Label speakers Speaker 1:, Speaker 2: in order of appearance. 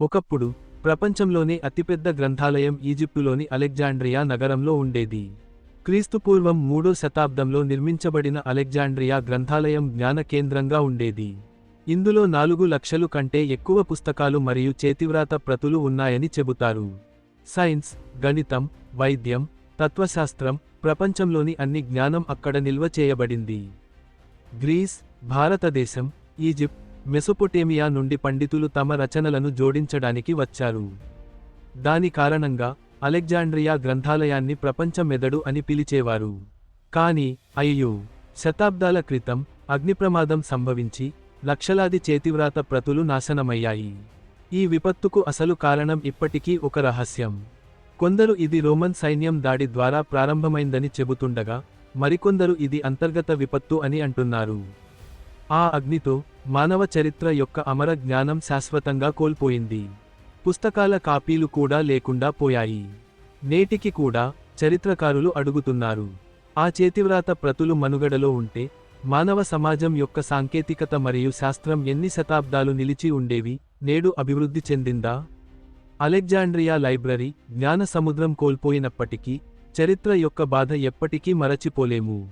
Speaker 1: ఒకప్పుడు ప్రపంచంలోనే అతిపెద్ద గ్రంథాలయం ఈజిప్టులోని అలెగ్జాండ్రియా నగరంలో ఉండేది. క్రీస్తుపూర్వం మూడో శతాబ్దంలో నిర్మించబడిన అలెగ్జాండ్రియా గ్రంథాలయం జ్ఞాన కేంద్రంగా ఉండేది. ఇందులో నాలుగు లక్షలు కంటే ఎక్కువ పుస్తకాలు మరియు చేతివ్రాత ప్రతులు ఉన్నాయని చెబుతారు. సైన్స్ గణితం వైద్యం తత్వశాస్త్రం ప్రపంచంలోని అన్ని జ్ఞానం అక్కడ నిల్వ చేయబడింది. గ్రీస్ భారతదేశం ఈజిప్ట్ మెసొపొటేమియా నుండి పండితులు తమ రచనలను జోడించడానికి వచ్చారు. దాని కారణంగా అలెగ్జాండ్రియా గ్రంథాలయాన్ని ప్రపంచ మెదడు అని పిలిచేవారు. కానీ అయ్యో! శతాబ్దాల క్రితం అగ్నిప్రమాదం సంభవించి లక్షలాది చేతివ్రాత ప్రతులు నాశనమయ్యాయి. ఈ విపత్తుకు అసలు కారణం ఇప్పటికీ ఒక రహస్యం. కొందరు ఇది రోమన్ సైన్యం దాడి ద్వారా ప్రారంభమైందని చెబుతుండగా మరికొందరు ఇది అంతర్గత విపత్తు అని అంటున్నారు. ఆ అగ్నితో మానవ చరిత్ర యొక్క అమర జ్ఞానం శాశ్వతంగా కోల్పోయింది. పుస్తకాల కాపీలు కూడా లేకుండా పోయాయి. నేటికి కూడా చరిత్రకారులు అడుగుతున్నారు. ఆ చేతివ్రాత ప్రతులు మనుగడలో ఉంటే మానవ సమాజం యొక్క సాంకేతికత మరియు శాస్త్రం ఎన్ని శతాబ్దాలు నిలిచి ఉండేవి నేడు అభివృద్ధి చెందిందా? అలెగ్జాండ్రియా లైబ్రరీ జ్ఞాన సముద్రం కోల్పోయినప్పటికీ చరిత్ర యొక్క బాధ ఎప్పటికీ మరచిపోలేము.